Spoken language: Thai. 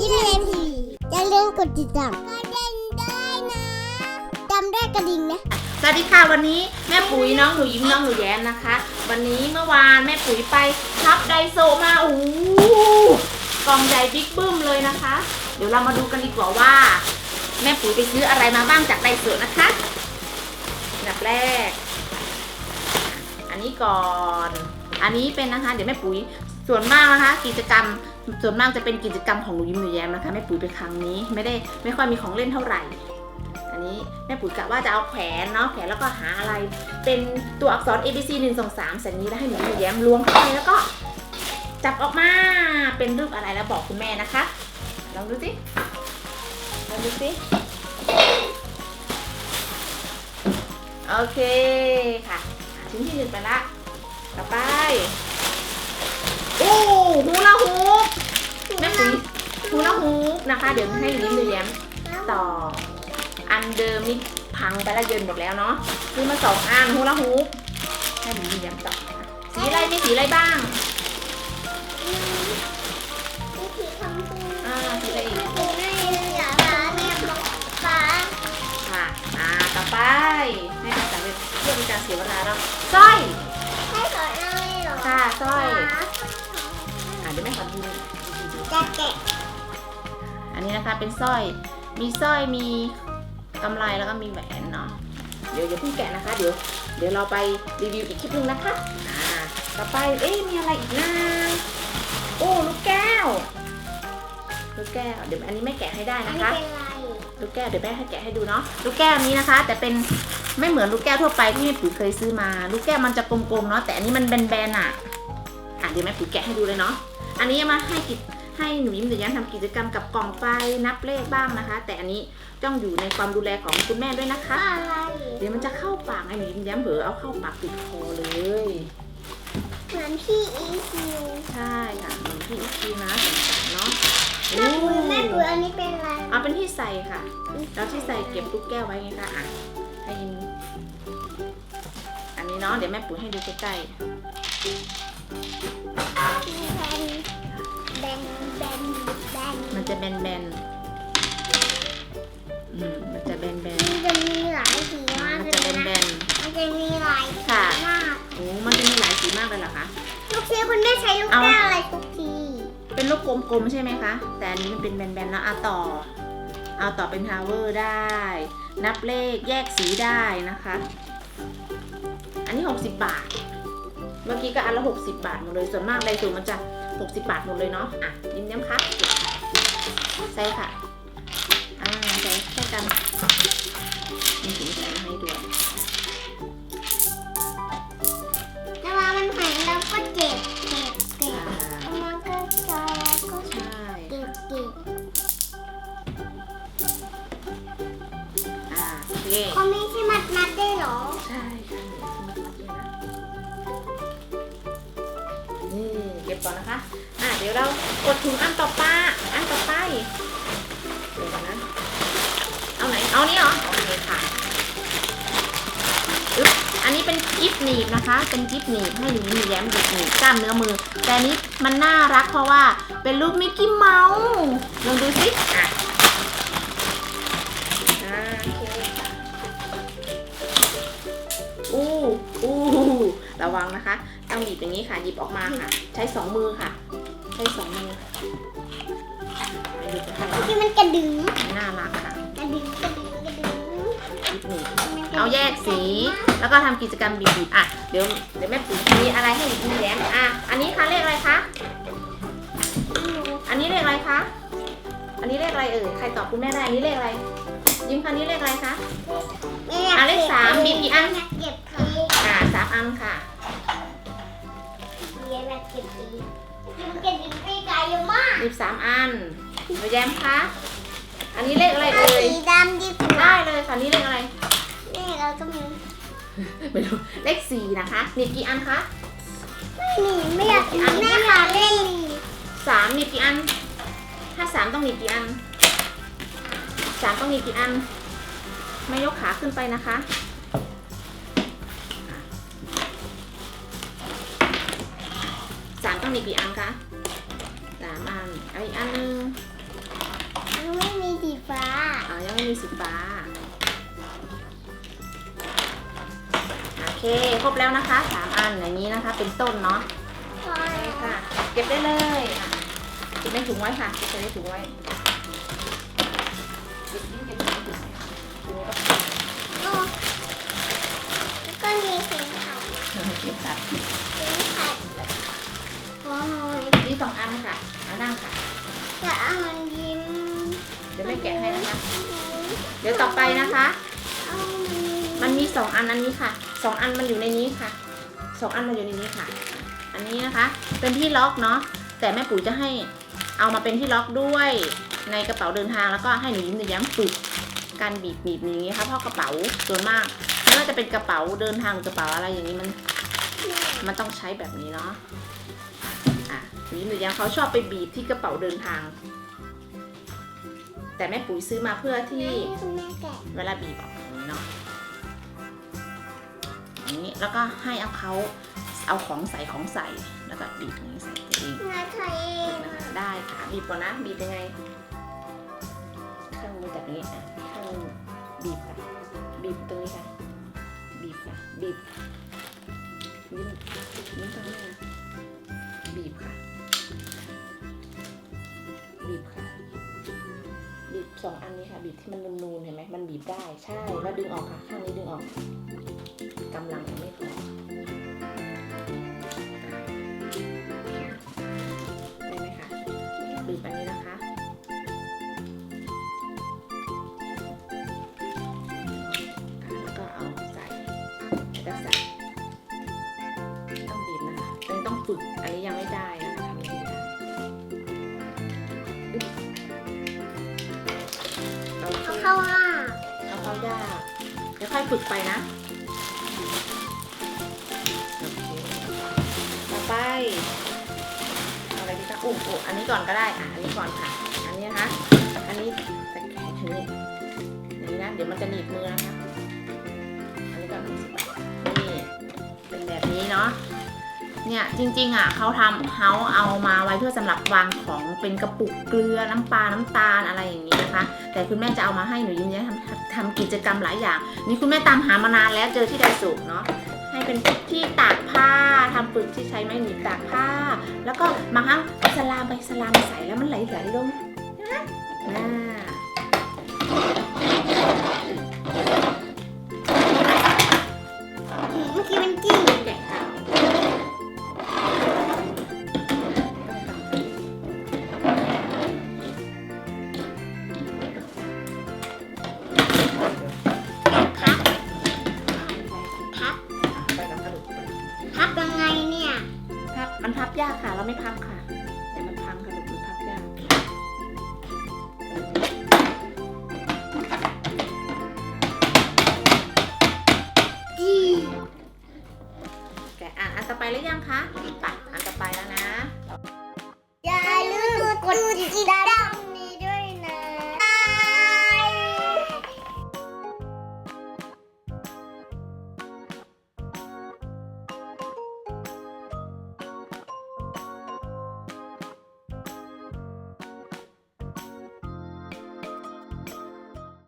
ยิ้มเลนทีอย่าลืมกดติดตามกระดิ่งได้นะจำได้กระดิ่งนะสวัสดีค่ะวันนี้แม่ปุ๋ยน้องหนูยิ้มน้องหนูแย้มนะคะ วันนี้เมื่อวานแม่ปุ๋ยไปทับไดโซมาโอ้โหกล่องใหญ่บิ๊กบึ้มเลยนะคะ เดี๋ยวเรามาดูกันดีกว่าว่า แม่ปุ๋ยไปซื้ออะไรมาบ้างจากไดโซนะคะอันดับแรก อันนี้ก่อน อันนี้เป็นนะคะ เดี๋ยวแม่ปุ๋ยส่วนมากนะคะ กิจกรรม ส่วนมากจะเป็นกิจกรรมของหนูยิ้มหนูแย้มนะคะแม่ปุ๋ยไปครั้งนี้ไม่ได้ไม่ค่อยมีของเล่นเท่าไหร่ อันนี้แม่ปุ๋ยกะว่าจะเอาแขวนเนาะแขวนแล้วก็หาอะไร เป็นตัวอักษร A B C 1 2 3สันนี้แล้วให้หนูยิ้มหนูแย้มล้วงเข้าไปแล้วก็จับออกมาเป็นรูปอะไรแล้วบอกคุณแม่นะคะลองดูสิลองดูสิโอเคค่ะชิ้นที่หนึ่งไปละต่อไป อ้ฮูลาฮูปแม่ปุ๋ยฮูลาฮูปนะคะ เดี๋ยวให้ลิ้นหนูแย้มต่อ อันเดิมนี่พังไปแล้วเยินหมดแล้วเนาะซื้อมาสองอันฮูลาฮูปให้ลิ้นหนูแย้มต่อค่ะสีอะไรมีสีอะไรบ้างวิธีทำตัวอ่าสีอะไรอีกตัวให้หลาบาเนี่ยฟ้าค่ะอ่าต่อไปให้เป็นการเพื่อเป็นการเสียเวลาแล้วสร้อยให้ขอเอาเลยเหรอค่ะสร้อยอ่า เดี๋ยวแม่ขอดูจะแกะอันนี้นะคะเป็นสร้อย มีสร้อยมีกำไรแล้วก็มีแหวนเนาะ เดี๋ยวอย่าเพิ่งแกะนะคะ เดี๋ยว เดี๋ยวเราไปรีวิวอีกคลิปหนึงนะคะอ่าต่อไป เอ๊ะมีอะไรอีกนะโอ้ลูกแก้ว ลูกแก้ว เดี๋ยวอันนี้ไม่แกะให้ได้อันนะนี้คะ เป็นไรลูกแก้วเดี๋ยวแม่ให้แกะให้ดูเนาะ ลูกแก้วนี้นะคะ แต่เป็นไม่เหมือนลูกแก้วทั่วไปที่แม่ปุ๋ยเคยซื้อมา ลูกแก้วมันจะกลมๆเนาะแต่อันนี้มันแบนๆอะอะเดี๋ยวแม่ปุ๋ยแกะให้ดูเลยเนาะ อันนี้เอามาให้กิจให้หนูยิ้มหนูแย้มทำกิจกรรมกับกล่องไฟนับเลขบ้างนะคะ แต่อันนี้ต้องอยู่ในความดูแลของคุณแม่ด้วยนะคะ อะไรเดี๋ยวมันจะเข้าปากไอ้หนูยิ้มแย้มเผลอเอาเข้าปากติดคอเลย เหมือนพี่อีคิวใช่ค่ะเหมือนที่อีกทีนะสงสารเนาะแม่ปุ๋ยแม่ปุ๋ยอันนี้เป็นอะไรเอาเป็นที่ใส่ค่ะ แล้วที่ใส่เก็บลูกแก้วไว้ไงคะอะให้ยินอันนี้เนาะเดี๋ยวแม่ปุ๋ยให้ดูใกล้แแบนแบนๆมันจะแบนๆอืมมันจะแบนมันจะมีหลายสีๆมากมันเลจะยแบนะน มันจะมีหลายสีค่ะ มากๆโอ้มันจะมีหลายสีมากเลยเหรอคะ ลูกซีคุณแม่ใช้ลูกเอา แก้วอะไรทุกทีเป็นลูกกลมๆใช่ไหมคะ แต่อันนี้มันเป็นแบนๆแล้วเอาต่อ เอาต่อเป็นทาวเวอร์ได้ นับเลขแยกสีได้นะคะ อันนี้ 60 บาท เมื่อกี้ก็อันละ 60 บาทหมดเลย ส่วนมากไดสูมันจะ 60 บาทหมดเลยเนาะอะยิ้มย้ำคะใช่ค่ะอ่าใส่แค่กันมีถุงใส่มาให้ด้วยแต่ว่ามันหายแล้วก็เจ็บเจ็บเจ็บอ่าแล้วมันก็จะแล้วก็ใช่เจ็บเจ็บอ่าโอเค ดี๋ยวเรากดถุงอันต่อไปอันต่อไปเดี๋ยวนะเอาไหนเอานี่เหรอโอเคค่ะอันนี้เป็นกิฟหนีบนะคะ เป็นกิฟหนีบให้หนูยิ้แย้มหยิบหนีบกล้ามเนื้อมือ แต่นี้มันน่ารักเพราะว่าเป็นรูปมิกกี้เมาส์ลองดูสิอะอู้อู้ระวังนะคะต้องหยิบอย่างนี้ค่ะ หยิบออกมาค่ะ ใช้สองมือค่ะ ใช้สองมือไปดูกันค่ะที่มันกระดึงน่ารักค่ะกระดึงกระดึงกระดึงหยิบหนีบเอาแยกสี แล้วก็ทำกิจกรรมบีบๆอะ เดี๋ยวเดี๋ยวแม่ปุ๋ยมีอะไรให้หยิบมีแย้มอะ อันนี้คะเลขอะไรคะ อันนี้เลขอะไรคะ อันนี้เลขอะไรเอ่ย ใครตอบคุณแม่ได้ อันนี้เลขอะไร ยิ้มคันนี้เลขอะไรคะ อะเลขสามมีกี่อันอยากเก็บเองอ่าสามอันค่ะ เรียนแบบเก็บเอง มันกระดึงไปไกลมากหยิบสามอันหนูแย้มคะ อันนี้เลขอะไรเอาเอ่ย สีดำดีกว่าได้เลยค่ะนี่เลขอะไร นี่เราต้องมีไม่รู้ เลขสี่นะคะหนีบกี่อันคะไม่มีไม่อยากแม่ขาเล่นมีสามหนีบกี่อัน ถ้าสามต้องหนีบกี่อันสามต้องหนีบกี่อัน ไม่ยกขาขึ้นไปนะคะ ต้องหนีบกี่อันคะสามอันเอาอีกอันหนึงด้วยสีฟ้า โอเค ครบแล้วนะคะสามอันอย่างนี้นะคะ เป็นต้นเนาะพอแล้วค่ะ เก็บได้เลยอะเก็บในถุงไว้ค่ะเก็บในถุงไว้เก็บนี่เก็บในถุงไว้ค่ะถุงไว้ก็โอ้แล้วก็มีสีขาวเก็บตัดสีขาวโอ้ ยนี่สองอันค่ะเอานั่งค่ะ จะเอามันยิ้มเดี๋ยวแม่แกะให้นะคะ เดี๋ยวต่อไปนะคะ เอามันมันมีสองอันอันนี้ค่ะสองอันมันอยู่ในนี้ค่ะสองอันมันอยู่ในนี้ค่ะ อันนี้นะคะ เป็นที่ล็อกเนาะแต่แม่ปุ๋ยจะให้เอามาเป็นที่ล็อกด้วยในกระเป๋าเดินทางแล้วก็ให้หนูยิ้มหนูแย้มฝึกการบีบบีบอย่างนี้ค่ะเพราะกระเป๋าส่วนมากไม่ว่าจะเป็นกระเป๋าเดินทางหรือกระเป๋าอะไรอย่างนี้มัน มันต้องใช้แบบนี้เนาะ อะหนูยิ้มหนูแย้มเขาชอบไปบีบที่กระเป๋าเดินทาง แต่แม่ปุ๋ยซื้อมาเพื่อที่ให้คุณแม่แกะเวลาบีบออกอย่างนี้เนาะอย่างนี้แล้วก็ให้เอาเขาเอาของใส่ของใส่แล้วก็บีบอย่างนี้ใส่ตัวเองนาไทยเองอะได้ค่ะบีบก่อนนะบีบยังไงข้างมือแบบนี้อะข้างมือบีบค่ะบีบตรงนี้ค่ะบีบค่ะบีบยิ้มยิ้มตรงนี้นะบีบค่ะ สองอันนี้ค่ะ บีบที่มันนูนๆเห็นไหมมันบีบได้ใช่แล้วดึงออกค่ะ ข้างนี้ดึงออกกำลังยังไม่พอได้ไหมคะบีบอันนี้นะคะแล้วก็เอาใส่แล้วก็ใส่ต้องบีบนะคะอันนี้ต้องฝึกอันนี้ยังไม่ได้นะ ยากเดี๋ยวค่อยฝึกไปนะโอเคต่อไปเอาอะไรดีคะอุ้มอุ้อันนี้ก่อนก็ได้อะอันนี้ก่อนค่ะ อันนี้นะคะ อันนี้ตะแคงถึงนี่อย่างนี้นะ เดี๋ยวมันจะหนีบมือนะคะ อันนี้ก่อนมีสิบบาทนี่เป็นแบบนี้เนาะ เนี่ยจริงๆอะเขาทำเขาเอามาไว้เพื่อสำหรับวางของเป็นกระปุกเกลือน้ำปลาน้ำตาลอะไรอย่างนี้นะคะ แต่คุณแม่จะเอามาให้หนูยิ้มแย้มทำ ทำกิจกรรมหลายอย่าง นี่คุณแม่ตามหามานานแล้วเจอที่ไดสุเนาะให้เป็นที่ตากผ้าทำปึกที่ใช้ไม้หนีบตากผ้า แล้วก็บางครั้งสลามไปสลามใส่แล้วมันไหลไหลลงนะอ่าเมื่อกี้มันกิ้ง